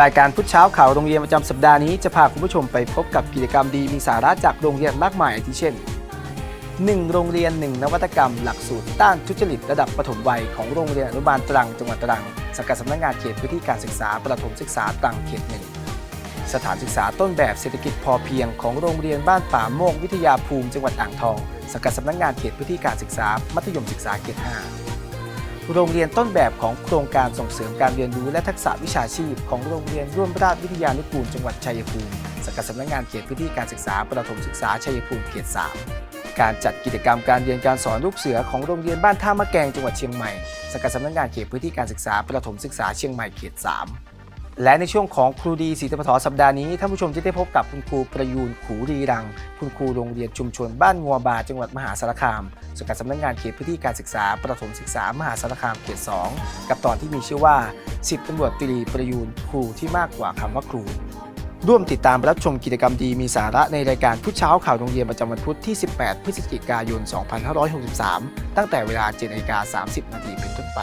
รายการพุทธเช้าข่าวโรงเรียนประจำสัปดาห์นี้จะพาคุณผู้ชมไปพบกับกิจกรรมดีมีสาระจากโรงเรียนมากมายอาทิเช่น 1 โรงเรียน 1 นวัตกรรม หลักสูตรต้านทุจริตระดับปฐมวัยของโรงเรียนอนุบาลตรังจังหวัดตรังสังกัดสำนักงานเขตพื้นที่การศึกษาประถมศึกษาตรังเขตหนึ่งสถานศึกษาต้นแบบเศรษฐกิจพอเพียงของโรงเรียนบ้านป่าโมกวิทยาภูมิจังหวัดอ่างทองสังกัดสำนักงานเขตพื้นที่การศึกษามัธยมศึกษาเขตห้า โรงเรียนต้นแบบของโครงการส่งเสริมการเรียนรู้และทักษะวิชาชีพ ของโรงเรียนร่วมราชวิทยานุกูลจังหวัดชัยภูมิสังกัดสำนักงานเขตพื้นที่การศึกษาประถมศึกษาชัยภูมิเขต 3 การจัดกิจกรรมการเรียนการสอนลูกเสือของโรงเรียนบ้านท่ามะแกงจังหวัดเชียงใหม่สังกัดสำนักงานเขตพื้นที่การศึกษาประถมศึกษาเชียงใหม่เขต 3 และในช่วงของครูดีศรีธรรมทสัปดาห์นี้ท่านผู้ชมจะได้พบกับคุณครูประยูนขูรีรัง คุณครูโรงเรียนชุมชนบ้านงัวบาจังหวัดมหาสารคามสังกัดสำนักงานเขตพื้นที่การศึกษา ประถมศึกษามหาสารคามเขต 2 กับตอนที่มีชื่อว่า10ตำรวจตรีประยูนครูที่มากกว่าคำว่าครู ร่วมติดตามรับชมกิจกรรมดีมีสาระในรายการพุธเช้าข่าวโรงเรียนประจำวันพุธที่ 18 พฤศจิกายน 2563 ตั้งแต่เวลา7นาฬิกา30 นาทีเป็นต้นไป